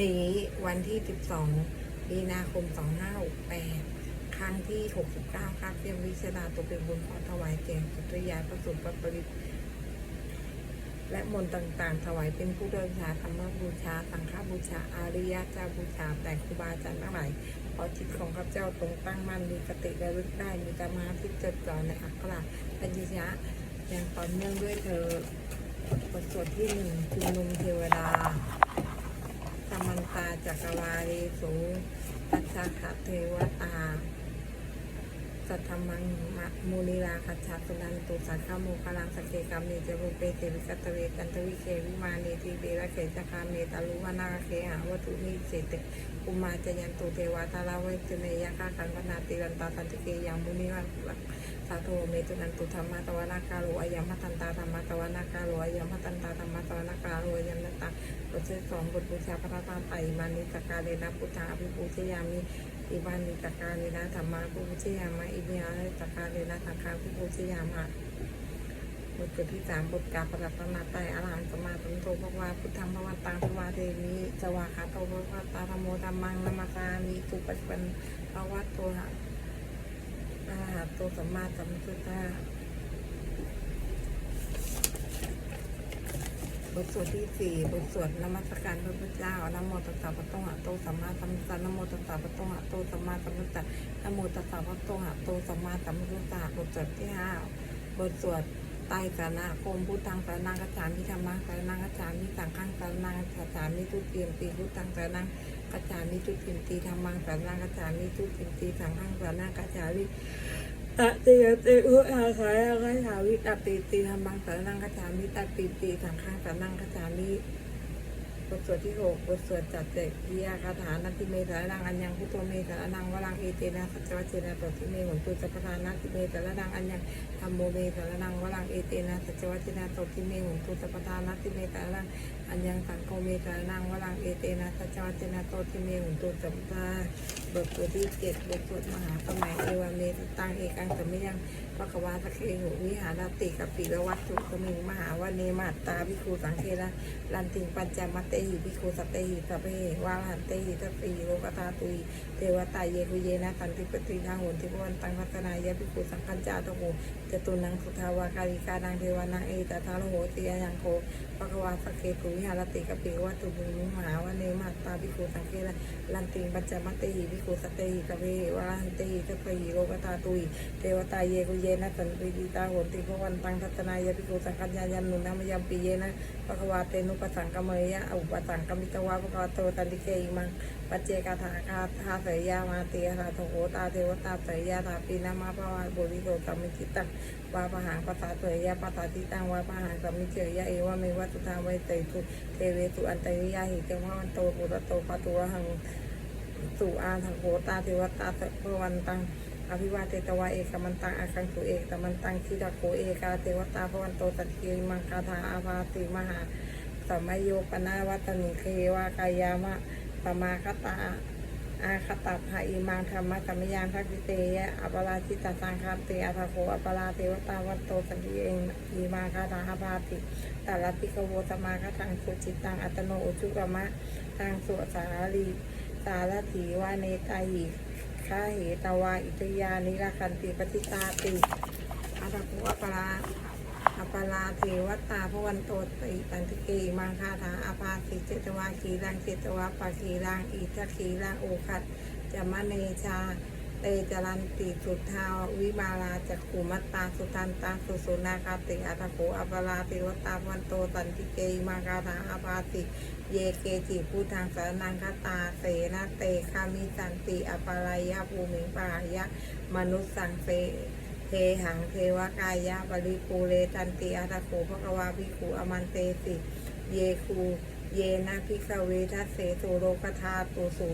นี้วันที่ 12 มีนาคม 2568 ครั้งที่ 69 ครับเรียมวิชดาตัวเป็นบุญขอถวายแก่สุตยาประสุประปริตและมนต์ต่างๆ ถวายเป็นผู้เดินชาธรรมบูชา สังฆบูชา อาริยะเจ้าบูชา แต่ครูบาอาจารย์ทั้งหลายขอจิตของข้าพเจ้าตรงตั้งมั่นมีกติระลึกได้ มีสมาธิจดจ่อในอักขระปัญญาอย่างต่อเนื่องด้วยเธอบทสวดที่หนึ่งชุมนุมเทวดา จักรวาลีสูปัจจาคเทวตาสัทธมัง มะมูนิลาคัจฉาสุนันตุสักขโมคลังสเกกรรมเจรูปเปเตวิกัตเวกันทวิเควิมาเนทีเบระเขจคาเมตาลุวนาเคหาวัตุนิเสตกุมาจยันตุเทวาตาลาเวตุเนยคาคันวนาติรันตาสันติเกยังมุนิวัตสาโทเมตุนันตุธรรมะตวนาคาโลอายมตันตาธรรมะตวนาคาโลอายมตันตาธรรมะตวนาคาโลอายมตตาบทที่สองบทบูชาพระธรรมไตรมานิสกาเลนะพุทธาภิปูชยามิอิบานิตกาเลนะธรรมาภูชยามะอิเมียตกาเลเลยนะคะครั้งฆาภูชยามะบทเกิดที่สามบทกาประดับประมาไตรอรามสมาตุนโตภควาพุทธังภวันตังภวาเทมิจวาคาโตภวตาธรรมโมธรรมังนามาตามีตุปัจจุบันภวัตโตหะอาหาโตสัมมาสัมพุทธะ บทสวดที่สี่บทสวดนมัสการพระพุทธเจ้านโมตัสสะพระโตหะโตสัมมาสัมพุทธัสสะนโมตัสสะพระโตหะโตสัมมาสัมพุทธะนโมตัสสะพระโตหะโตสัมมาสัมพุทธะบทสวดที่ห้าบทสวดไตรสรณคมพุทธังสรนังกัจฉามิธรรมังสรนังกัจฉามิสังฆังสรนังกัจฉามิทุติยมปีพุทธังสรนังกัจฉามิทุติยมปีธรรมังสรนังกัจฉามิทุติยมปีสังฆังสรนังกัจฉามิ ตติยติอุอาคายอาคายาวิตติติธรรมังสารนังกัจฉามิตติติสังฆาสารนังกัจฉามิ บทสวดที่หกบทสวดจัดเจกิยาคาถานัตติเมสารนังอัญญังพุทโธเมสารนังวรังเอเจนะสัจวัจเจนะตติเมหุนตุสัพพทานัตติเมสารนังอัญญังธรรมโมเมสารนังวรังเอเจนะสัจวัจเจนะตติเมหุนตุสัพพทานัตติเมสารนังอัญญังสังโฆเมสารนังวรังเอเจนะสัจวัจเจนะตติเมหุนตุสัพพทาบทสวดที่เจ็ดบทสวดมหาสมัยเอวเมตตังเอกังสมิยัง พระกวาสกเคหุวิหารติกับปีละวัตถุสมิงมหาวเนมาตตาภิกขุสังเคระลันติงปัญจมัตเตหิภิกขุสัตเตหิสัพเพวาหันเตหิทัปีโลกตาตุยเทวตาเยกุเยนะสันติปตินาหุนทิพวันตังพัฒนายะภิกขุสังคัญจาตโหจตุนังสุทาวาการิกานังเทวานังเอตทาโลโหติยยังโคพระกวาสกเคหุวิหารติกับปีละวัตถุสมิงมหาวเนมาตตาภิกขุสังเคระลันติงปัญจมัตเตหิภิกขุสัตเตหิสัพเพวาหันเตหิทัปีโลกตาตุยเทวตาเยกุเยเยนะสันติตาโหติพวันตังทัตนายะภิกสังกัญญายันนุนามยามปีเยนะภควาเตนุปสังกเมยะอุปสังกมิตวะภควาโตตันติเกอิมังปัจเจกาถาคาทาเสยยามาเตียราโทโหตาเทวตาเสยยาตาปีนามาภวาบุริโตสัมมิจิตังวาปะหังปัสาเสยยาปัสาทิตังวาปะหังสัมมิเจยยะเอวะเมวะตุทาไวเตตุเทเวตุอันตริยาหิเตวะวันโตปุระโตปะตุระหังสุอาทังโหตาเทวตาเสพวันตัง อภิวาเตตวาเอกมันตังอาคังสุเอกตมันตังทิดาโคเอกาเทวตาพวันโตตัตเกมังคาถาอาภาติมหาสัมโยปนาวัตนิเควากายามะปมาคตาอาคตัภาอิมังธรรมะสัมยานทักษิเตยะอัปราชิตสังคามเตอัทโคอัปราเทวตาวันโตสันติเองอิมังคาถาอาภาติตาลติกโวสมาคตังสุจิตังอัตโนอุจุกมะตังสุสาลีสารถีวาเนตาหิ ข้าเหตวาอิตยานิราคันติปฏิตาติอาตาภูอัปปราอัปปราเทวตาพวันโตติตันติเกมังคาถาอาภาสิเจตวาขีรังเจตวาปาขีรังอิทัคขีรังโอคัตจะมะเนชาเตจรันติสุทธาวิมาลาจักขุมัตตาสุทันตาสุสุนาคาติอัตโขอัปปราเทวตาพวันโตตันติเกมังคาถาอาภาสิ เยเกจิพุทธังสารนังคตาเสนาเตคามิสันติอปารายะภูมิปายะ มนุสสังเสเทหังเทวกายะบริปูเรตันติอาตาโขภควาภิกขุอมันเตสิ เยคู เยนะพิกเวทัสเสสุโรคธาตุสุ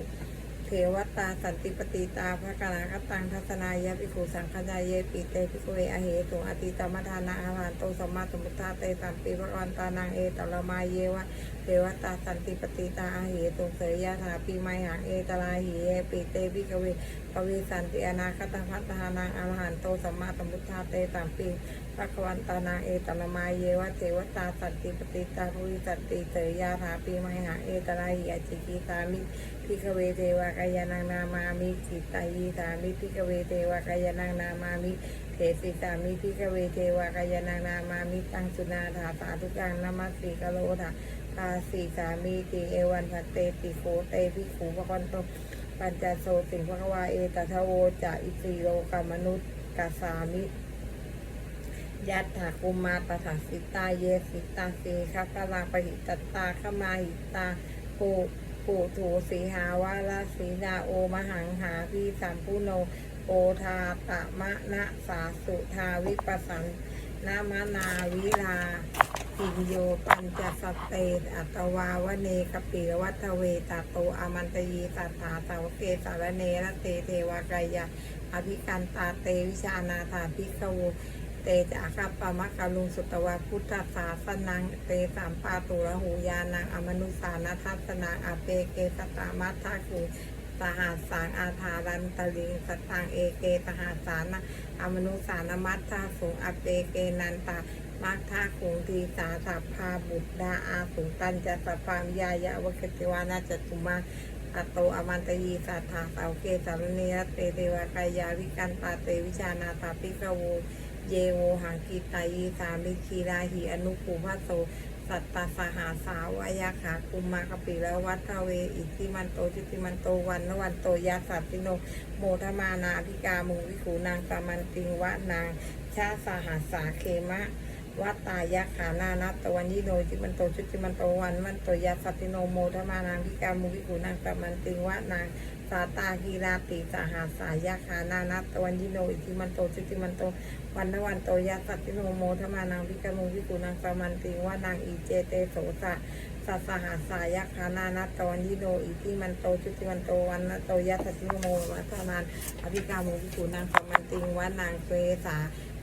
วตาสันติปติตาภกนาคตังทัศนายะภิกขุสังฆายาเยปิเตภิกขุเวอเหตุอติตมทานาอาหารโตสมมาสมุทธาเตสัมปีภวันตานังเอตละมาเยวะเทวตาสันติปฏิตาอาเหตุเสยยะถาปีไมหังเอตลาหิเอปิเตวิกเวปวีสันติอนาคตพัฒนานังอรหันโตสัมมาสมุทธาเตสามปี พระกวันตานาเอตละมาเยวะเทวตาสันติปฏิตาภวิสันติเสยยะถาปีไมหังเอตลาหิอจิกิตามิพิกเวเทวกายนังนามามิจิตตายีสามิพิกเวเทวกายนังนามามิเทสิสามิพิกเวเทวกายนานามามิตังสุนาถาสาธุกังนามัสสีกโลถาทาสีสามีติเอวันพัตเตติโคเตพิขูปะกันโตปัญจโสสิงภควาเอตทะโวจะอิสีโลกามนุษย์กัสสามิ ยัตถากุมาตถาสิตาเยสิตาสีคัพลาปหิตตตาขมาหิตาปูปูถูสีหาวาลาสีดาโอมหังหาพีสามพุโนโอทาตะมะนะสาสุทาวิปัสสันนามนาวิลาปิญโยปัญจสเตอัตวาวเนกปิวัตเวตาโตอามันตยีตัถาสาวเกสารเนรเตเทวากายะอภิกันตาเตวิชานาถาภิกขวู เตจะคัปปะมะกะลุงสุตวาพุทธศาสนังเตสามปาตุระหูยานังอมนุสานัทัสนังอเปเกสตามัทธาคุสหัสสางอาธารันตลิงสตังเอเกสหัสสานะอมนุสานมัตถาสูงอเปเกนันตามัคทาคุงทีสาสัพพาบุตรดาอาสุตันจะสปามยายะวะคติวานาจตุมาอโตอมันตยีสัทธาเสาเกสารเนยเตเทวกายาวิกันตาเตวิชานาตาปิกโว เยโวหังกีตายีสามิคีราหิอนุภูพัสโสสัตตสหาสาวายาขาคุมมากปิแล้ววัฒเวอิทิมันโตจิติมันโตวันนวันโตยาสัตติโนโมทมานาภิกามุวิขูนางสามันติงวะนางชาสหาสาเคมะวัตตายาขานานัตตวันยิโนจิมันโตจุติมันโตวันมันโตยาสัตติโนโมทมานางภิกามุวิขูนางสามันติงวะนาง สาตาฮีราติสหาสายาขานานัตตวันยิโนอิทิมันโตสิติมันโตวันนวันโตยาสัตติโนโมธมานางพิกามุวิกุนางสามันติว่านางอีเจเตโสสะ สัสหาสายคานานัตตวันยิโนอิทิมันโตจุติมันโตวันนโตยาสัตติโนโมวัฒนานอภิกามุวิกุนางสมันติงว่านางเวสา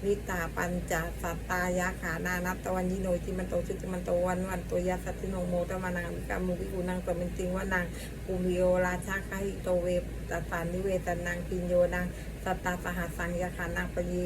วิตาปัญจสัตตายาขานานัตตวันยิโนอิทิมันโตจุติมันโตวันวันโตยาสัตติโนโมทมานางอภิกามุวิกุนางสมันติงว่านางภูมิโอราชาคหิโตเวตสานิเวตนางปิญโยนางสัตตาสหัสังยาขานางปยี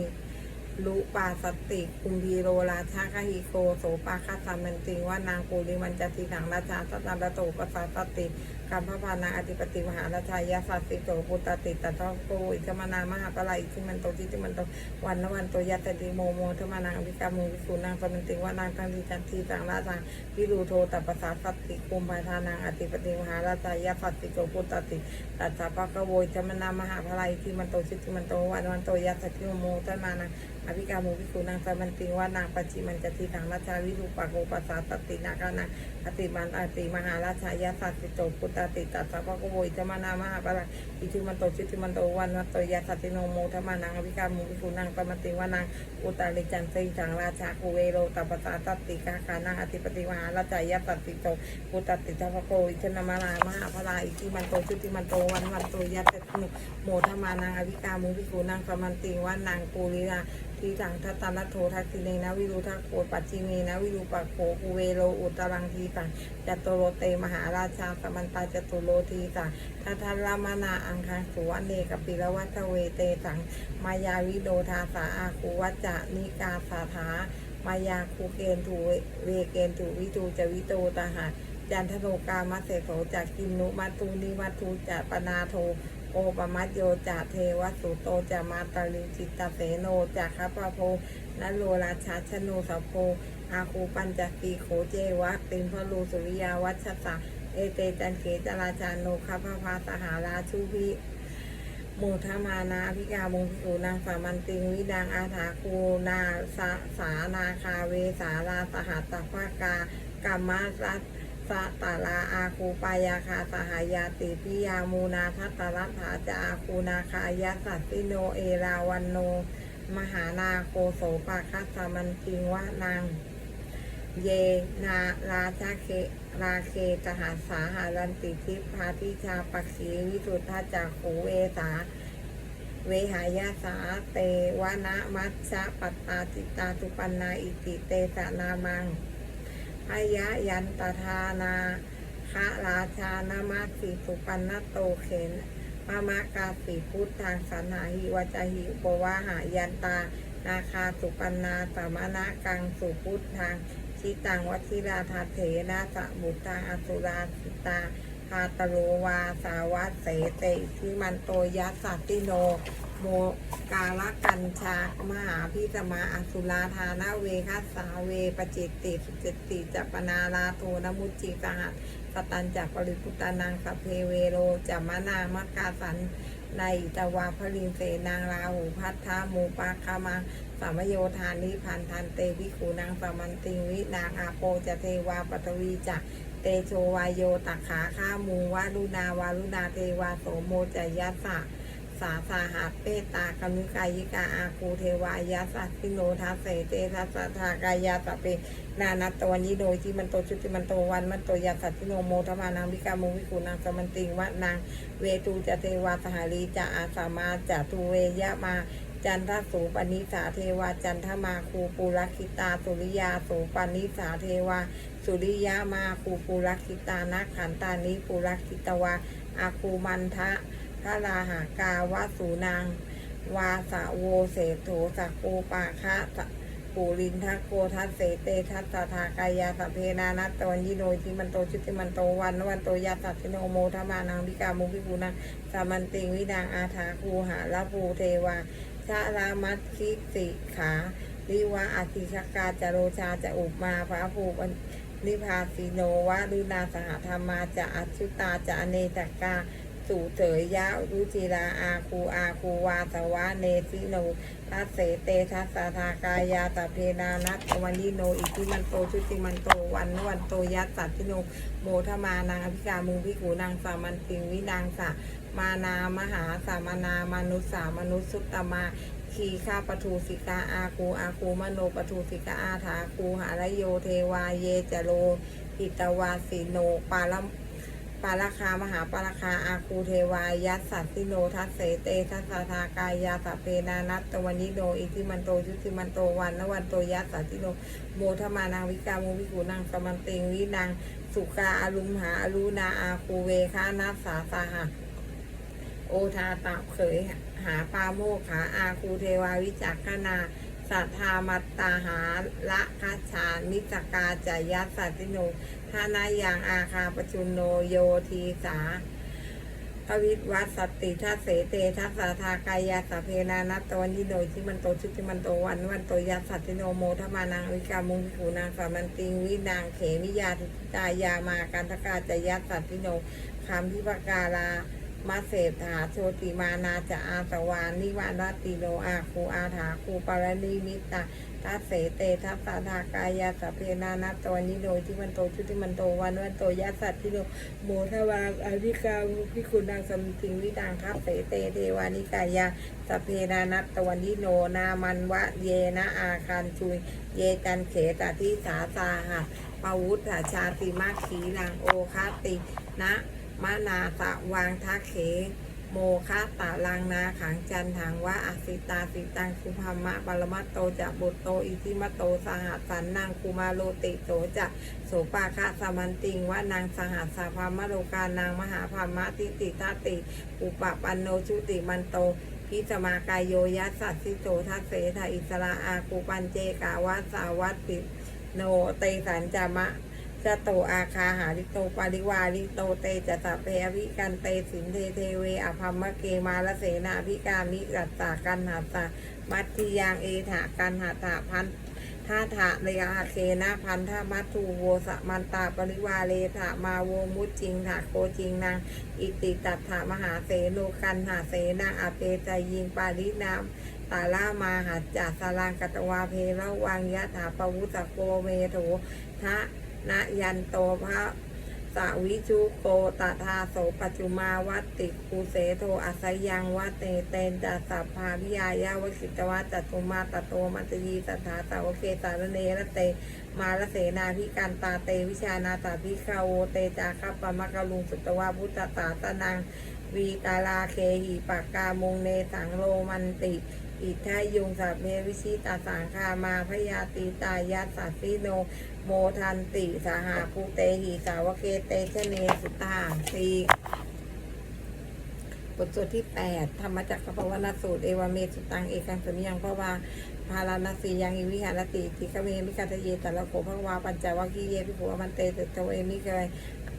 ลุปาสติคุมพีโรราชาคหิโกโสปาคาสามันติงว่านางปูริมันจติถังราชาสัตนาโตปสาสติ กัมพพานาอธิปติมหาราชายาสัตติโตปุตตติตะทองโกอิจมานามหาปลายอิทิมันโตทิติมันโตวันนวันโตยัตติโมโมทมานาอภิกามุวิสุนางสมันติวานางตังทีจันทีตังราชาวิรูโทตัปสาสัตติคุมพาทานางอธิปติมหาราชายาสัตติโตปุตตติตัสสะปะกโวยจมานามหาปลายอิทิมันโตทิติมันโตวันวันโตยัตติโมโมทมานาอภิกามุวิคุนางสมันติวานางปัจจิมันจติถังราชาวิรูปะโกปัสสาตตินาคานาอติมันอติมหาราชายาสัตติโตปุตตติตัสสะปะโกโวยจมานามหาปะละอิทิมันโตชิติมันโตวันวัตโตยาสัตติโนโมทมานังอภิกามุวิคุนางสมันติวานางอุตาลิจันติถังราชาคุเวโรตัปสาตติกาคานาอธิปติมหาราชายาสัตติโตปุตตติทัพโกอิชนามารามหาพลาอิทิมันโตชิติมันโตวันวันโตยาสัตติโนโมทมานังอภิกามุวิคุนางสมันติวานางปูริลา ทีถังทัตตานัโททักษิเนนะวิรุทักโคปัจจิเมนะวิรูปัโขภูเวโลอุตรังทีตังจัตโตโรเตมหาราชาสมันตาจตุโรทีตังทัทัลลามนาอังคังสุวรรณเนกปิลวัตเวเตตังมายาวิโดทาสาอาคูวัจจะนิกาสาธามายาคูเกนถูเวเกนถูวิตูจวิโตตาหะจันทโนกามาเสโสจากกินนุมัตูนิวัตูจะปนาโท โอปมัจโยจะเทวสุโตจะมาตาลิจิตตเสโนจะคัปะโพนโลราชาชโนสโพอาคูปัญจกีโขเจวะติมพลูสุริยาวัชสะเอเตจันเขจราจาโนคัพพาสหาราชุพิโมทมานาพิกามงพิกูนางสามันติงวิดังอาถาคูนาสาสานาคาเวสาราสหัตตภากากรรมารัตะตาลาอาคูปายาคาสหายาติพิยามูนาทัตตรัตถาจาอาคูนาคายาสัตติโนเอราวันโน มหานาโคโสปาคัสสมันติงวะนางเยนาราชาเคราเคจหาสาหารันติทิพาทิชาปักขีวิสุทธาจากขูเวสา เวหายาสาเตวนะมัชชะปัตตาจิตตาตุปันนาอิติเตสะนามัง พยายันตทานาคะราชานามาสีสุปันนโตเขนมามากาสีพุทธังสันหาหิวจาหิปวาหายันตา นาคาสุปันนาสามนากังสุพุทธังชิตังวัชิราธาเถนะสะบุตังอสุราสิตาพาตโลวาสาวัสเสเตทิมันโตยัสสัตติโน โมกาลกัญชามหาพิสมาอสุราธานาเวคัสสาเวปจิตติสุจิตติจัปนาลาโทนมุจิสหัสสตันจักปริพุตานังสัพเพเวโรจัมนามกาสันในตวาพลินเสนางราหูพัทธามูปาคามังสามโยธานิพันธันเตวิคูนางสมันติงวินางอาโปจะเทวาปตวีจะเตโชวายโยตักขาข้ามูวารุณาวารุณาเทวาโสโมจยัสสะ สาสาหาเปตากามิกายิกาอาคูเทวายัสสะสิโนทัสเสเตทัสสะทากายาสเปนานัตตวันยิโดยที่มันโตชุติมันโตวันมันโตยัสสะสิโนโมทมานังวิกามุวิกุนางสมันติงวะนางเวตูจะเทวาสหารีจะอาสามาจะทูเวยะมาจันทสูปนิสาเทวาจันทมาคูปุรคิตาสุริยาสูปนิสาเทวา สุริยามาคูปุรคิตานาขันตานิปุรคิตวาอาคูมันทะ พระราหากาวสูนางวาสะโวเสโถสักปูปาคะปูรินทักโกทัสเสเตทัสสทากายาสัพเพนานัตตวันยิโนทิมันโตชุติมันโตวันวันโตยาสัตติโนโมทมานังวิกามุวิปูนังสามันติงวิดังอาถาคูหาลภูเทวาชารามัตคิสิขาลิวะอาทิชกาจโรชาจะอุปมาพระภูปนิพาสีโนวะรุนาสหธรรมาจะอัชุตาจะอเนตกา สูเถยยะรุจิราอาคูอาคูวาสวะเนสิโนทัสเสเตทัสสะทากายาตเพนานัตวันิโนอิทิมันโตชุติมันโตวันนวันโตยัสสัตติโนโมทมานังอภิกามุงพิกูนางสามันติงวินางสะมานามหาสามนามนุสสามนุสสุตตมาขีฆาปทูสิกาอาคูอาคูมโนปทูสิกาอาถาคูหารโยเทวาเยจโลหิตวาสิโนปาลม ปาราคามหาปาราคาอาคูเทวายัสสัตติโนทัสเสเตทัสสะทากายาสเพนานัตตวันนิโนอิทิมันโตชุติมันโตวันนวันโตยัสสัตติโนโมทมานาวิกาโมวิกูนางสมันติงวินางสุกาอารุมหาอารุนาอาคูเวคานัสสาสาหะโอทาตาเขยหาปาโมขาอาคูเทวาวิจักขนาสัทธามัตตาหาละคัจฉานิจกาจายัสสัตติโน ทานายังอาคาปชุนโนโยทีสาพวิทวัตสติทัสเสเตทัสสะทากายาสเพนานัตตวันยิโนที่มันโตชุติมันโตวันวันโตยัสสัตติโนโมทมานังวิกามุงผูนางสามันติงวินางเขมิยาทิตายามากันทกาจยัสสัตติโนคำพิปการามาเศรษฐาโชติมานาจะอาสวานิวานรติโนอาคูอาถาคูปารณีมิตา ทัสเสเตทัสสะทากายาสเพนานัตตวนิโนที่มันโตชุติมันโตวันวันโตยัสสัตทิโนโมทวาอภิกาพิคุณนางสัมติงวิดังคับเสเตเทวานิกายาสเพนานัตตวนิโนนามันวะเยนะอาคารชุยเยจันเขตทิสาสาหัสปวุฒชาติมาขีนังโอคาตินะมะนาสะวางทะเข โมคะตะลังนาขังจันถังวะอสิตาสิตังสุภมะบาลมัตโตจะบุตโตอิทิมโตสหัสสันนางคุมาโลติโตจะโสปาคะสมันติงวะนางสหัสสะพามะโลกานางมหาพามะทิติทัตติอุปปันโนชุติมันโตพิสมากายโยยัสสัสสิโตทัสเสทาอิสระอาคูปันเจกาวาสาวัตติโนเตสันจามะ จโตอาคาหาริโตปาริวาริโตเตจะตะเพอวิกันเตสินเทเทเวอภัมมะเกมาลเสนาพิการนิกัตตากันหาตามัตติยังเอถากันหาตาพันท่าถะเรอาเคนะพันธมัตทูโวสมันตาปริวาเลถามาโวมุจจิงถาโกจิงนางอิติตัตถามหาเสโนกันหาเสนาอาเปใจยิงปารินามตาลามาหัจจาสารังกัตวาเพระวังยะถาปวุตโกเมโถทะ นะยันโตพระสาวิชุโกตถาโสปัจจุมาวัตติภูเสโทอัสยังวัตเตเตนจัสสัพพาพิยายาวสิตวัตจตุมาตโตมัตยีสัทธาสาวเกสารเนระเต มาลเสนาพิการตาเตวิชานาตาพิคาโวเตจาคัปปะมะกะลุงสุตวาพุทธตาตนังวีตาลาเคหิปากกามงเนสังโรมันติอิทายุงสัพเพวิชิตาสังคามาพยาตีตายัสสัสสิโน โมทันติสาหาภูเตหีสาวเกเตชเนสุตาสีบทสวดที่8ธรรมจักรปวนสูตรเอวเมสุตังเอกังสมิยังเพราะว่าพาราณสียังอิวิหารติทิกเวมิกาตเยตละโกภควาปัญจวัคคีเยพิภูมันเตเตตเวมิเกย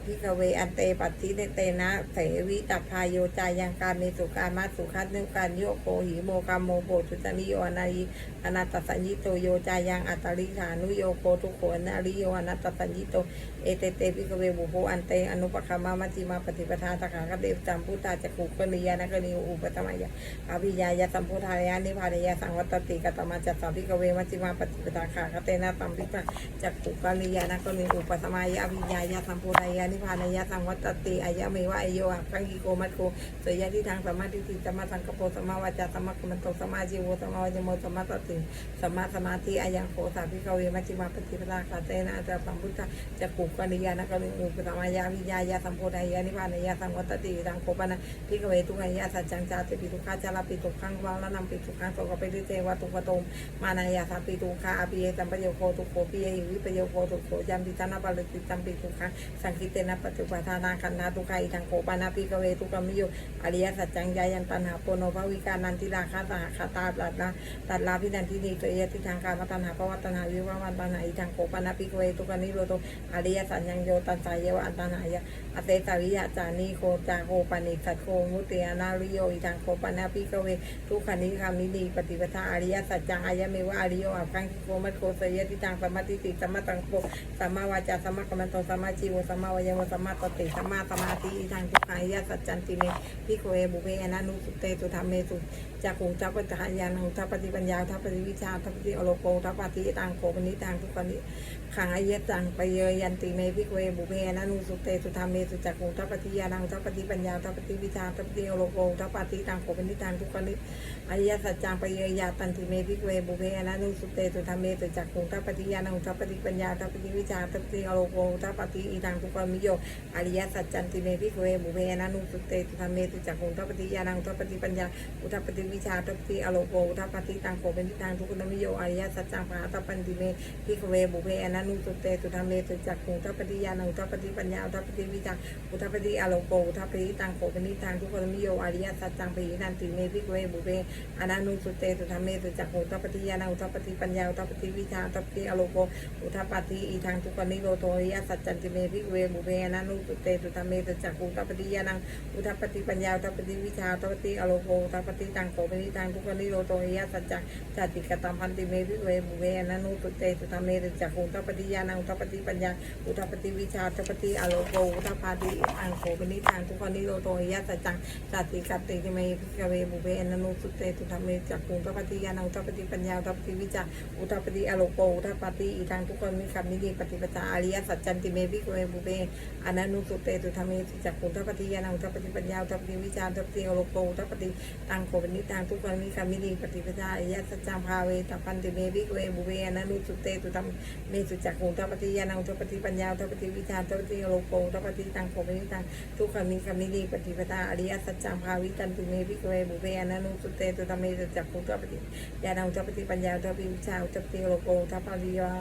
พิกเวอันเตปัตติเนเตนะเสวิตัพพายโยจายังการเมสุการมาสุขัดนึการโยโกหิโมกามโมโปจุตานิโยอนายิอนัตตสัญญิโตโยจายังอัตตริฐานุโยโกทุโขนาริโยอนัตตสัญญิโตเอเตเตพิกเวบุโภอันเตอนุปคามามัจจิมาปฏิปทาตถาคตเดวจำพุทธาจักขุกนิยานกนิอุปตมายะอภิยายะสัมพุทธายานิพานยาสังวัตติกตมาจัตสัมพิกเวมัจจิมาปฏิปทาขาคเตนะสัมพิกจักขุกนิยานกนิอุปตมายะอภิยายะสัมพุทธายานิิพานายาสังวัตติอายะเมวะอโยอัคังกิโกมัตโกสยะทิทางสมาธิติสมาสังกโปสมาวาจาสมาคุมันโตสมาจิโวสมาวจโมสมาตติสมาสมาธิอายังโคสาพิกเวมัจิมาปฏิปทาขาเตนะจัตสัมพุทธจักขุกนิยานะกนิอุปตมายะอภิยายะสัมโพธายานิพานายาสังวัตติทางโคปนะพิกเวทุกายะสัจจังจาติปิทุกขาจาราปิทุกขังวังละนำปิทุกขังโสกปิริเตวะตุกตมมานายาสัปิทุกขาอภิเยสัมปโยโคทุโคปิเยหิวิปโยโคทุโคยัมปิตานาปะลิติจัมปิทุกขังสังคิเตนะปฏิปทานาคันนาทุกาอิทังโคปานะพิกเวทุกขมิโยอริยสัจจังยายันตันหาโปโนภวิกานันติราคาสหคาตาตัดละตัดลาพินันทินีตัวเอติทางการมาตันหาภวตันาวิวาวันตันหาอิทังโคปานะพิกเวทุกขนิโรโตอริยสัจยังโยตันสายเยวอันตันหายะอเตสวิยะจานิโคจาโคปานิสัตโคมุติยานาริโยอิทังโคปานะพิกเวทุกขานิคามินีปฏิปทาอริยสัจจังอายะเมวะอริโยอัพคังโกมัตโคสยติทางสมาติติสมาตังโปสัมาวาจาสมากัมมันโตสมาชีวสมาวายโมสัมมาตติสัมมาสมาธิอิทังทุกขาริยสัจจันติเมพิโคเอบุเพอนันุสุเตตุธรรมเมสุจักขุงจักปัจจายานังทัปฏิปัญญาทัปฏิวิชาทัปฏิอโลโกทัปฏิตังโคปนิตังทุกขนิ ขังอายะจังไปเยยันติเมพิกเวบุเพอนันุสุเตตุธรรมเมสุจักขุงทัปฏิยานังทัปฏิปัญญาทัปฏิวิชาทัปฏิอโลโกทัปฏิตังโคปนิตังทุกขนิอริยสัจจังไปเยยาตันติเมพิกเวบุเพอนันุสุเตตุธรรมเมตุจักขุงทัปปฏิญาณังทัปปิปัญญาทัปปิวิชาทัปปฏิอโลโกทัปปิอีทังทุกขมิโยอริยสัจจันติเมพิกเวบุเพอนันุสุเตตุธรรมเมตุจักขุงทัปปฏิญาณังทัปปิปัญญาอุทัปปิวิชาทัปปฏิอโลโกทัปปิตังโกเป็นิทางทุกขมิโยอริยสัจจังปหาทัปติเมพิกเวบุเพนันุสุเตตุธรรมเมตุจักขุทัปปฏิญาณังทัปปฏิปัญญาทัปปฏิวิชาอุทัปปฏิอโลโกทัปปฏิตังโกเป็นทิทางทุกขมิโยอริยสัจจังปหินันติเมพิกเวบุเพอนันุสุเตตุธรรมเมตุจักขุทัปปฏิยานุทัปปฏิปัญญาทัปปฏิวิชาอุทัปปฏิอโลโกอุทัปปฏิอีทางทุกขนิโรโทริยสัจจันติเมพิกเวบุเพอนันุสุเตตุธรรมเมตุจักขุทัปปฏิยานังอุทัปปฏิปัญญาทัปปฏิวิชาอุทัปปฏิอโลโกทัปปฏิตังโกปนิทางทุกขนิโรโทริยสัจจังจติกตัมพันติเมพิกเวบุเพอนันุสุเตตุธรรมเมตุจักขุทัปปฏิยานังอุทัปฏิปัญญาอุทัปฏิวิชาอุทัปฏิอโลโกอุทัปปฏิอังโกปนิทางทุกขนิโรโทริยสัจจังจติกติเมพิกเวบุเพอนนุสุเตตุธรรมเมจักขุงทัปปฏิยานังทัปปฏิปัญญาทัปปฏิวิจาอุทัปฏิอโลโกอุทัปปฏิอีทางทุกคนมีคำนิดีปฏิปทาอริยสัจจันติเมพิกเวบุเบอนันุสุเตตุธรรมเมจักขุงทัปปฏิยานังทัปปฏิปัญญาทัปปฏิวิจาทัปปฏิอโลโกทัปปฏิตังโกปนิทางทุกคนมีคำนิดีปฏิปทาอริยสัจจังภาเวตัปันติเมพิกเวบุเบอนันุสุเตตุธรรมเมสุจักขุงทัปปฏิยานังทัปปฏิปัญญาทัปปฏิวิชาทัปปฏิโลโกทัปปฏิตังโภมิตังทุกขมีคำนิดีปฏิปทาอริยสัจจังภาวิตันตุเมพิกเวบุเวอนันุสุเตตุธรรมเมสุจักขุงทัปปฏิยานังทัปฏิปัญญาทัปฏิวิชาทัปฏิโลโกทัปปริยา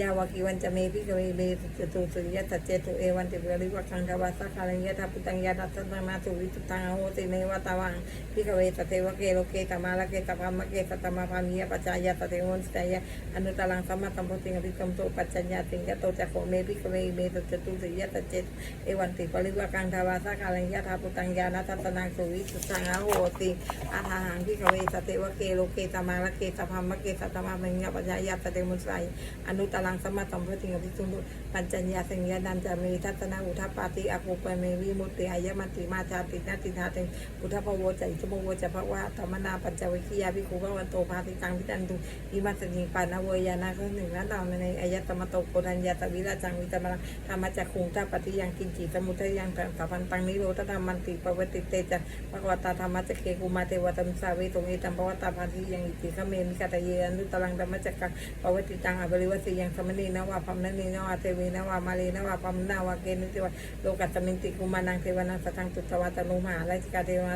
ยาวากิวันจะเมพิกเวเบจตุสุริยตัจเจตุเอวันติเวริวักังกวาสักการังยะทัปปิตังยาตัตตังนาตุวิตุตังโหติเนวตาวังพิกเวตเทวเกโลเกตมาลเกตพามเกตตมาพามียปัจจายะตเทวนสตยะอนุตลังสัมมาสัมพุติงอภิกรรมโตปัจจัญญาติงยะโตจักโขเมพิกเวเบจตุสุริยตัจเจตเอวันติปริวักังทวาสักการังยะทัปปิตังยานาตัตนังสุวิตุตังโหติอาหาหังพิกเวตเทวเกโลเกตมาลเกตพามเกตตมาพามียปัจจายะตเทวนสตยะอนุตลังสมมาสัมพุติติงอภิสุนุปัญจัญญาสัญญานันจะมีทัศนาอุทัปปาติอกุปเมวิมุตติอายมันติมาชาตินาตินาเตอุทัปโวจะอิทุโมโวจะภวะธรรมนาปัญจวิคียาภิกขุภวันโตภาติตังพิจันตุอิมัสสิปานาเวยานาก็หนึ่งนั้นเราในอายตมโตโกนัญญาตวิราจังวิตมรังธรรมจักขุงทัปปฏิยังกินจิสมุทัยยังสัพพันตังนิโรธธรรมันติปวติเตจัภควตาธรรมจักเกกุมาเทวตัมสาเวตงเอตัมปวัตตาพันธิยังอิติขเมมิกาตเยนุตลังธรรมจักกังปวติตังอบริวัติยังสมณีนวะพัมนนีนวะเทวีนวะมาลีนวะพัมนาวะเกนิติวะโลกัตตมินติกุมานังเทวนังสัทังตุตวะตนุมหาไราชกาเทว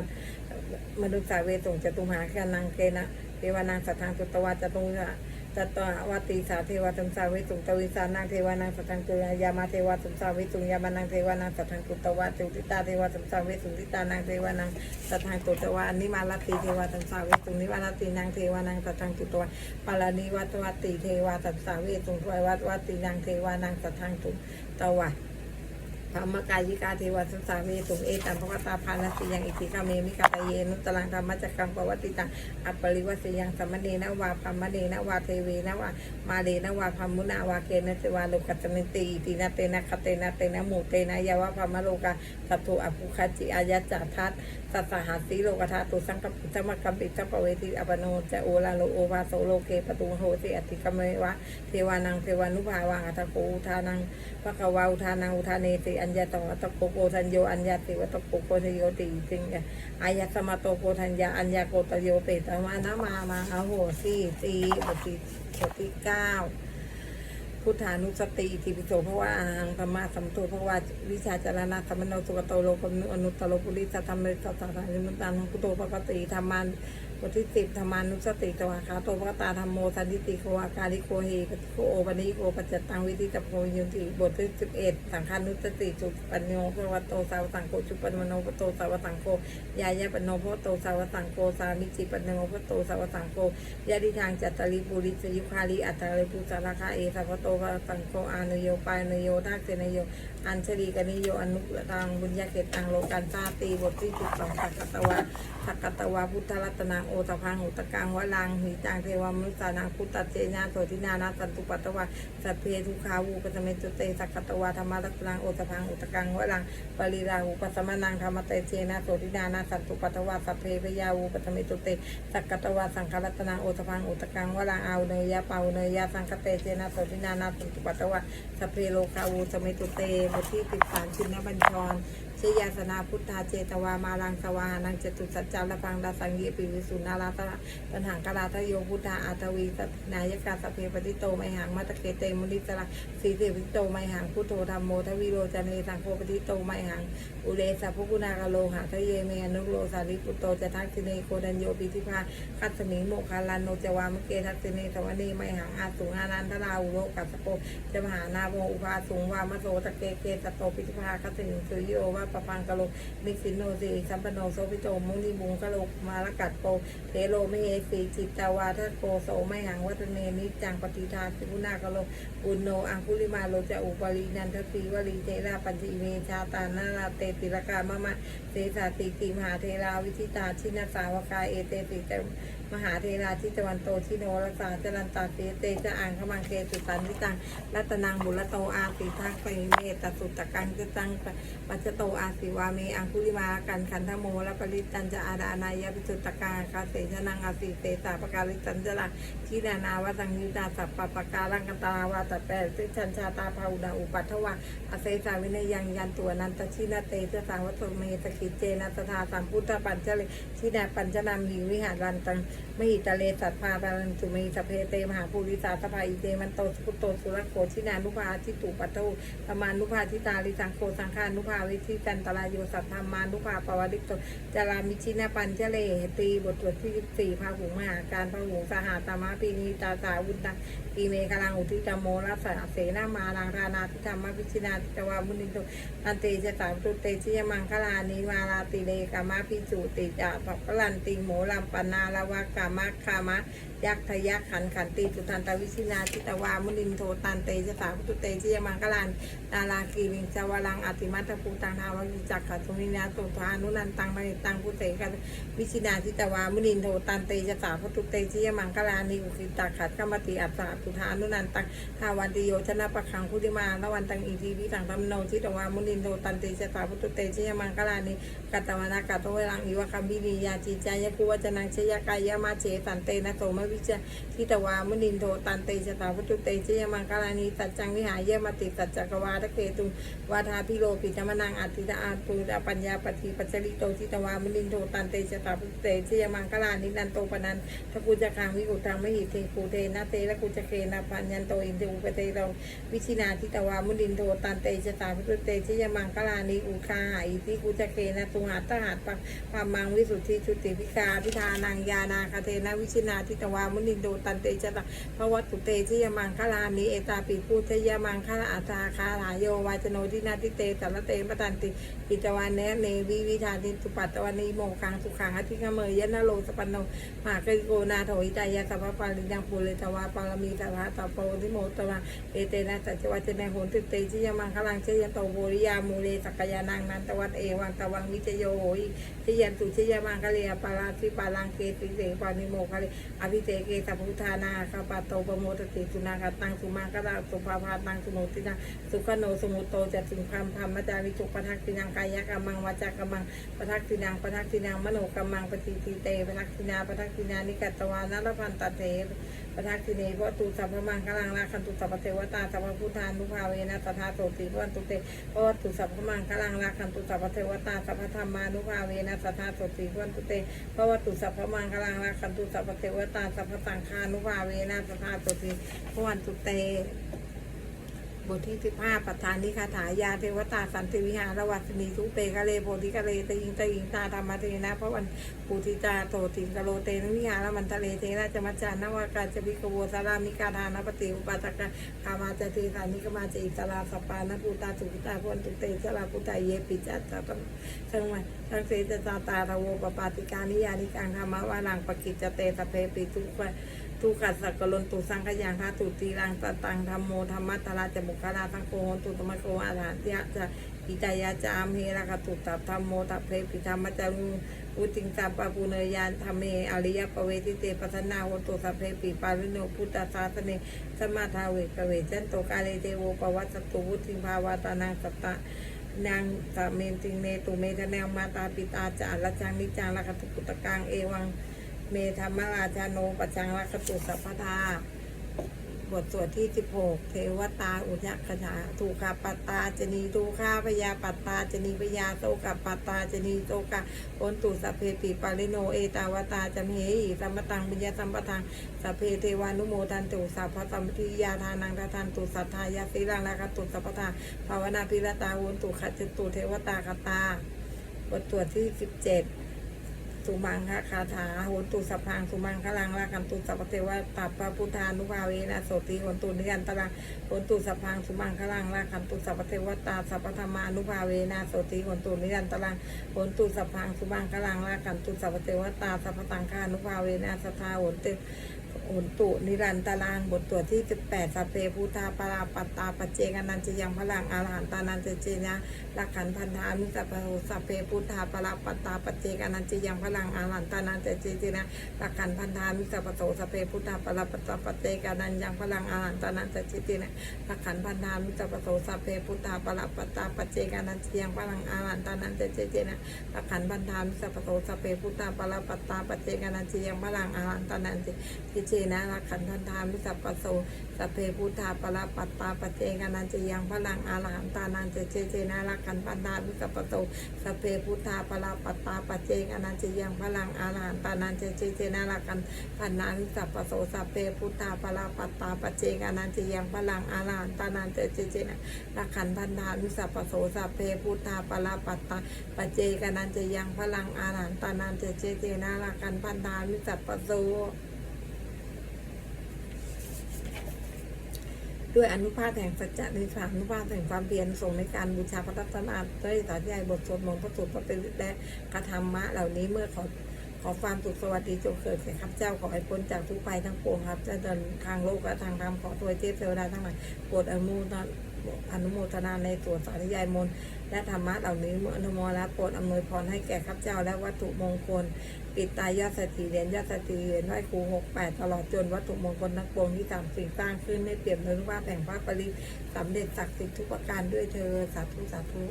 มนุษย์สาเวตงจตุมหาแค่นังเกนะเทวนังสัทังตุตวะจตุง ตตวาติสาเทวตัมสาวิสุงตวิสานังเทวานังสัทังกุยามาเทวตัมสาวิสุงยามานังเทวานังสัทังกุตวะตุติตาเทวตัมสาวิสุงติตานังเทวานังสัทังกุตวะนิมาลติเทวตัมสาวิสุงนิมาลตินังเทวานังสัทังกุตวะปาลานิวัตวติเทวตัมสาวิสุงทวยวัตวตินังเทวานังสัทังกุตวะ ธรรมกายิกาเทวสัสามีตุงเอตัมภวตาภาณสียังอิทิกาเมมิกาตเยนุตลังธรรมจักกังปวัติตังอัปปริวัสยังสัมมเนนวาพัมมเนนวาเทเวนวามาเลนวาพัมมุนาวาเกนะเสวาโลกัตมิตีตินาเตนะคเตนะเตนะหมูเตนะยาวะพัมมโลกาสัตถุอภุคจิอายะจัทัตสัสสหัสสีโลกธาตุสังกัปปิธรรมกัมปิสัพเวทิอปโนจะโอลาโลโอวาโสโลเกปตุโหติอติกเมวะเทวานังเทวานุภาวังอัตโกอุทานังพระกวาอุทานังอุทานเนติอัญญาตวัตโกโกทัญโยอัญญาติวัตโกโกทโยติจริงอายะสมาโตโกทัญญาอัญญาโกตโยเปตมานะมามาอาโหสีสีบทที่บทที่เก้าพุทธานุสติอิติปิโสเพราะว่าอาหังธรรมะสัมโตเพราะว่าวิชาจารณะธรรมโนสุกโตโลกมนุอนุตตโลปุริสธรรมเรสัตตานิมุตตันพุทโธปกติธรรมันบทที่สิบธรรมานุสติตวาคาโตภกตาธรรมโมสันติติโควาการิโกเฮปิโกโอปนิโกปัจจตังวิธิตโพยุติบทที่สิบเอ็ดสังฆานุสติจุปัญโยภวโตสาวสังโฆจุปันมโนภโตสาวสังโฆยายะปนโนภโตสาวสังโฆสามิจิปันโนภโตสาวสังโฆยะดิทางจัตตริปุริสยุคาลิอัตตริปุสาราคาเอสัพโตภสังโฆอานุโยปายนโยทักเสนโยอัญชลีกนิโยอนุตังบุญญาเกตังโลกันซาตีบทที่สิบสองสักกตวะสักกตวะพุทธรัตนังโอตพังอุตกังวะลังหิจังเทวมนุสานังพุทธเจนะโสตินานาสันตุปัตตวะสัพเพทุขาวูปสเมตุเตสักกตวะธรรมรัตนังโอตพังอุตกังวะลังปริราหูปัสมานังธรรมเตเจนะโสตินานาสันตุปัตตวะสัพเพพยาวูปสเมตุเตสักกตวะสังฆรัตนังโอตพังอุตกังวะลังเอาเนยยะเปาเนยยะสังคเตเจนะโสตินานาสันตุปัตตวะสัพเพโลกาวูสเมตุเตที่ติดตามชินบัญชร ชยาสนาพุทธาเจตวามาลังสวาหานังจตุสัจจาระพังดาสังเยปิวิสุนาราตะปัญหากราทโยพุทธาอาทวีสัตนายกาสเพปฏิโตไมหังมัตเกเตมุนิสระสีเสวิโตไมหังพุทโธธรรมโมทวิโรจเนสังโฆปฏิโตไมหังอุเลสัพพุกุณากโลหะทะเยเมนุโลสาริปุตโตจะทักษิเนโคดัญโยปิธิภาคัตสมิงโมคาลันโนจวามเกทักษิเนสวนีไมหังอาสุงานันทราอุโลกัสโปจะมหานาโมอุปาสุงวามโสตะเกเกสโตปิธิภาคัตสมิงสุโยวาปปังกะโลนิสินโนสีสัมปโนโสพิโตมุนิบุงกะโลกมาลกัดโปเทโลมเหสีจิตตาวาทัโกโสไมหังวัตเนนิจังปฏิทาสิกุณากะโลบุญโนอังคุลิมาโลจะอุปรินันทสีวลีเทราปัญจีเมชาตานาราเตติรกามะมะเสสาติติมหาเทราวิธิตาชินาสาวกาเอเตติเต มหาเทราทิตวันโตชิโนรัสาจรันตาเตเตจะอ่างขมังเคสุสันวิตังรัตนังบุรโตอาติทักไปเมตตสุตตะกังจะตังปัจจโตอาศิวามีอังคุลิมากันขันธโมและปริตันจะอาดานายปิสุตตกาคาเสชนังอาศิเตสาปการิตันจะลังทีนานาวตังยุตาสัพปะปะการังกตาวาตะแปดสิชันชาตาภาอุดาอุปัทวะอาเซสาวินยังยันตัวนันตชินาเตเจสังวัตเมตกิเจนัสธาสัมพุทธปัญจเลชินาปัญจนามหิวิหารันตังมหิตะเลสัตพาตาลันจุเมสพเพเตมหาภูริสาสภาอิเตมันโตสุโตสุรโคชินานุภาทิตุปัตโตธรรมานุภาทิตาลิสังโคสังฆานุภาวิธิกันตรายโยสัทธรรมานุภาปวาริโตจารามิชินาปัญเจเลตีบทตรวจที่สี่พาหุงมหาการพาหุสหาตมปีนีตาสาวุตังปีเมฆลังอุทิตโมรัสสเสนามาลังรานาทิธรรมวิชินาทิตวามุนิโตตันเตจะสามตุเตชิยมังคลานิมาลาติเลกามาพิจุติจาปัลันติโมลัมปนาลาวากามาคามะ ยักษ์ทยักขันขันติสุทันตวิชินาทิตวามุนินโทตันเตจะสาพุตุเตชยมังคลานนาลาคีวิงจาวลังอติมัตภูตังนาวิจักขตุนินาโตทานุนันตังมณิตังพุเตกันวิชินาทิตวามุนินโทตันเตจะสาพุตุเตชยมังคลานิอุคิตักขัดกรรมติอัสสาตุทานุนันตังทาวันติโยชนะปะขังคุติมาละวันตังอีทีวิสังธรรมโนทิตวามุนินโทตันเตจะสาพุตุเตชยมังคลานิกัตตวนากัตโตเวลังอิวะคัมบินียาจิจายกุวจนังเชยกายะมาเจสันเตนะโตมวิจทิตวามุนินโทตันเตชะตาพุตุเตชยมังคลานีตัจจังวิหายเยมติตัจจกวาทะเกตุวาทาพิโลปิธรรมนังอัติดาอาปูดาปัญญาปฏิปัจจริโตทิตวามุนินโทตันเตชะตาพุเตชยมังคลานินันโตปนันทกุจะคังวิกุตังมหิเทคูเทนะเตระกุจเกนะปัญญันโตอินเทอุปเตโราวิชินาทิตวามุนินโทตันเตชะตาพุเตชยมังคลานิอุคาอิติกุจเกนะตุหัตตหัตปังปามังวิสุทธิชุติพิกาพิธานังยานาคาเทนะวิชินาทิตวามุนินโทตันเตชะตาภวัตตุเตชิยมังคลานิเอตาปิพุทยมังคลาอัตาคาลายโยวาจโนทินาทิเตสารเตปตันติอิตวันเนเนวิวิธาติสุปัตตวันนีโมคังสุขังอธิกเมยยนะโลสปันโนมหากริโกนาโถอิตายาสัพพาริยังปุเรตวาปารมีตวาตโปทิโมตวาเอเตนะสัจวัจเนโหนติเตชิยมังคลังเชยโตโบริยามูเรสักยานังนันตวันเอวังตวังวิจโยโหยชยันตุชยมังคเลปาราธิปาลังเกติเตปานิโมคเลอภิเจเกตพุทานาคาปโตปโมตติสุนากตังสุมาคตาสุภาพาตังสุโนตินาสุขโนสมุตโตจัตสิงคัมพัมมจาริจุปทักตินังกายกรรมังวาจากรรมังปทักตินังปทักตินังมโนกรรมังปฏิทิเตปทักตินาปทักตินานิกัตวานรพันตเต ปทักติเนพระตูสัพพมังคลังราคันตุสัพพเทวตาสัพพพุทธานุภาเวนะตถาโสติพวันตุเตพระวัตตุสัพพมังคลังราคันตุสัพพเทวตาสัพพธรรมานุภาเวนะตถาโสติพวันตุเตพระวัตตุสัพพมังคลังราคันตุสัพพเทวตาสัพพสังฆานุภาเวนะตถาโสติพวันตุเต บทที่สิบห้าปัฏฐานนิคาถายาเทวตาสันติวิหารวัตนีทุเปกะเลโพธิกะเลตยิงตยิงตาธรรมเทนะพระวันปูติจาโตติงกะโลเตนวิหารมันทะเลเทนะจมัจจานวากาจพิกโวสารามิกาทานปฏิอุปาตกะกามาจเทสานิกมาจอิสราสปานปูตาสุกตาพนตุเตสลาปุตาเยปิจัตตะตังสังวันสังเสจตาตาทโวปปาติกานิยานิกังธรรมวาลังปกิจเตสเพปิทุกะ ทุกขัสสะกลนตุสังขยังทาตุตีรังตตังธรรมโมธรรมัตราจมุขลาสังโฆโหนตุตมะโกอาหารเตยะจะอิจายาจามเฮระกตุตับธรรมโมตัพเพปิธรรมจังอุติงสัมปะปุเนยานธรรมเมอริยปเวทิเตปัสนาโหตุสัพเพปิปาริโนพุทธศาสเนสมาทาเวกเวจันโตกาเลเทโวปวัตสตุวุติภาวาตานังสัตตะนางสะเมนติงเนตุเมทะแนวมาตาปิตาจาระจังนิจังละกตุกุตกังเอวัง เมธรรมราชาโนปจังรักตุสัพพทาบทสวดที่ 16 เทวตาอุยคถาถูกาปัตตาจนีทูฆาพยาปัตตาจนีพยาโตกับปัตตาจนีโตกะโอนตุสัพเพปิปาริโนเอตาวตาจมเหหิสัมปตังปิญญาสัมปทังสัพเพเทวานุโมทันตุสัพพสัมปทิยาทานังทาทันตุสัทธายาสิรังลากตุสัพพทาภาวนาพิรตาโอนตุขัจจตุเทวตากตา บทสวดที่ 17 สุมังคะคาถาโหนตุสัพพังสุมังคลังรากันตุสัพเทวตัปปะพุทธานุภาเวนะโสติโหนตุนิยันตรังโหนตุสัพพังสุมังคลังรากันตุสัพเทวตาสัพพธรรมานุภาเวนะโสติโหนตุนิยันตรังโหนตุสัพพังสุมังคลังรากันตุสัพเทวตาสัพพตังคานุภาเวนะสทาโหนตุ โอนตุนิรันตารางบทตรวจที่18สัพเพพุทธาปราปตาปเจกนันจะยังพลังอาหันตานันจะเจนะหลักขันพันธามิสัพพโสสัพเพพุทธาปราปตาปเจกนันจะยังพลังอาหันตานันจะเจนะลักขันพันธามิสัพพโสสัพเพพุทธาปราปตาปจเจกนันยังพลังอาหันตานันจะเจนะลักขันพันธามิสัพพโสสัพเพพุทธาปราปตาปเจกนันจะยังพลังอาหันตานันจะเจนะหลักขันพันธามิสัพพโสสัพเพพุทธาปราปตาปเจกนันจะยังพลังอาหันตานันจะทิเจนะรักขันธันทามิสัพปโสสัพเพพุทธาปราปัตตาปเจกานันจะยังพลังอาหันตานันจะเจเจนะรักขันพันธามิสัพปโสสัพเพพุทธาปราปัตตาปเจกานันจะยังพลังอาหันตานันจะเจเจนะรักขันพันธามิสัพปโสสัพเพพุทธาปราปัตตาปเจกานันจะยังพลังอาหันตานันจะเจเจนะรักขันพันธามิสัพปะโสสัพเพพุทธาปราปัตตาปเจกานันจะยังพลังอาหันตานันจะเจเจนะรักขันพันธามิสัพปโส ด้วยอนุภาพแห่งสัจจะในสามอนุภาพแห่งความเพียรส่งในการบูชาพระรัตนตรัยสาธยายบทสวดมนต์พระสูตรพระเป็นและกระทำมะเหล่านี้เมื่อขอขอความสุขสวัสดีจงเกิดแก่ข้าพเจ้าขอให้พ้นจากทุกภัยทั้งปวงครับจะเดินทางโลกและทางธรรมขอถวยเทพเทวดาทั้งหลายโปรดอนุโมทนาอนุโมทนาในส่วนสาธยายมนต์ และธรรมะเหล่านี้เมื่ออนุโมทนาแล้วโปรดอำนวยพรให้แก่ข้าพเจ้าและวัตถุมงคล ปิดตายยอดสติเหรียญยอดสติเหรียญไหวครูหกแปดตลอดจนวัตถุมงคลทั้งปวงที่ทำสิ่งสร้างขึ้นไม่เปรียบเลยว่าแผงพระปริสำเร็จศักดิ์สิทธิ์ทุกประการด้วยเธอสาธุสาธุ